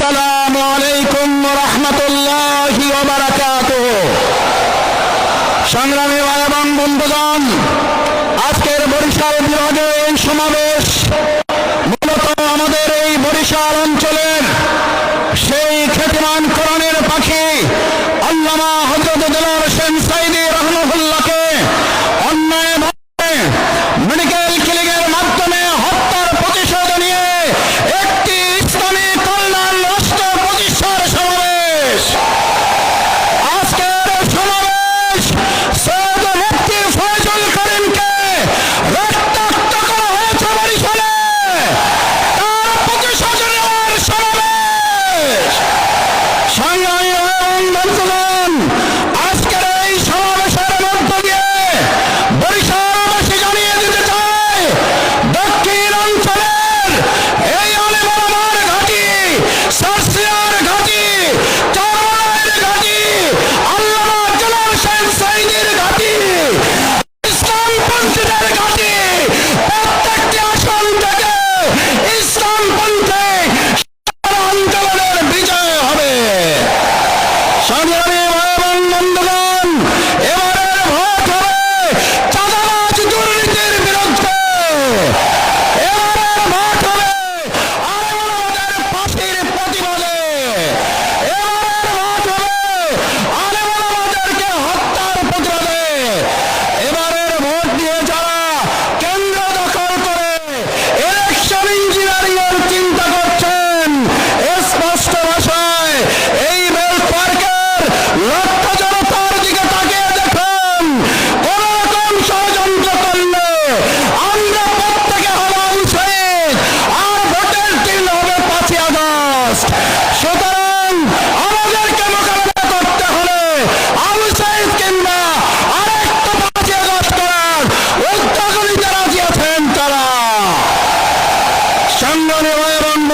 السلام عليكم ورحمة الله وبركاته সংগ্রামী ভাই এবং বন্ধুগণ, আজকের বরিশাল বিভাগে এই সমাবেশ মূলত আমাদের এই বরিশাল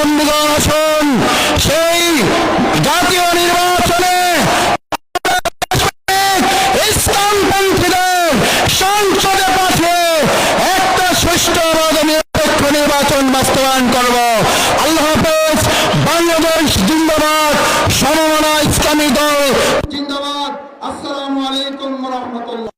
বন্ধুগণ আসুন সেই জাতীয় নির্বাচনে ইসলামপন্থীদের সংসদে পাঠিয়ে একটা সুষ্ঠু নিরপেক্ষ নির্বাচন বাস্তবায়ন করব। আল্লাহ হাফেজ, বাংলাদেশ জিন্দাবাদ, সমমনা ইসলামী দল। জিন্দাবাদ। আসসালামু আলাইকুম রহমতুল্লাহ।